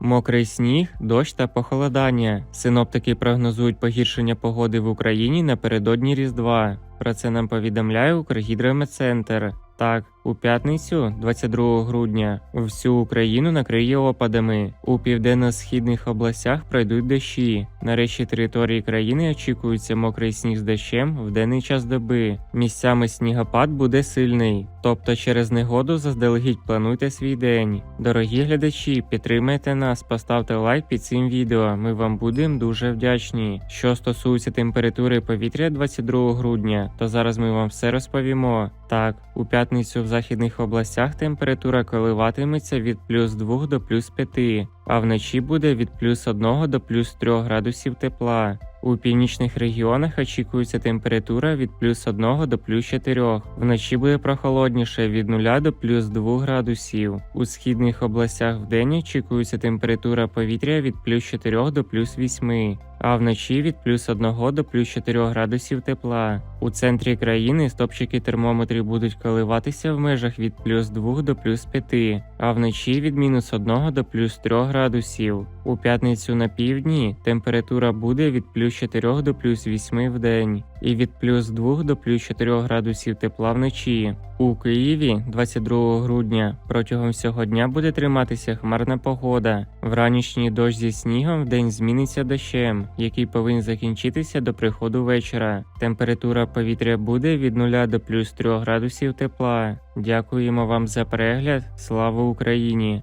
Мокрий сніг, дощ та похолодання. Синоптики прогнозують погіршення погоди в Україні напередодні Різдва. Про це нам повідомляє Укргідрометцентр. Так, у п'ятницю, 22 грудня, всю Україну накриє опадами. У південно-східних областях пройдуть дощі. На решті території країни очікується мокрий сніг з дощем в денний час доби. Місцями снігопад буде сильний, тобто через негоду заздалегідь плануйте свій день. Дорогі глядачі, підтримайте нас, поставте лайк під цим відео. Ми вам будемо дуже вдячні. Що стосується температури повітря 22 грудня, то зараз ми вам все розповімо. Так, у п'ятницю в західних областях температура коливатиметься від плюс 2 до плюс 5, а вночі буде від плюс 1 до плюс 3 градусів тепла. У північних регіонах очікується температура від плюс 1 до плюс 4. Вночі буде прохолодніше від 0 до плюс 2 градусів. У східних областях вдень очікується температура повітря від плюс 4 до плюс 8, а вночі від плюс 1 до плюс 4 градусів тепла. У центрі країни стопчики термометрів будуть коливатися в межах від плюс 2 до плюс 5, а вночі від мінус 1 до плюс 3 градусів. У п'ятницю на півдні температура буде від плюс 4 до плюс 8 в день і від плюс 2 до плюс 4 градусів тепла вночі. У Києві 22 грудня протягом всього дня буде триматися хмарна погода. Вранішній дощ зі снігом вдень зміниться дощем, який повинен закінчитися до приходу вечора. Температура повітря буде від 0 до плюс 3 градусів тепла. Дякуємо вам за перегляд. Слава Україні!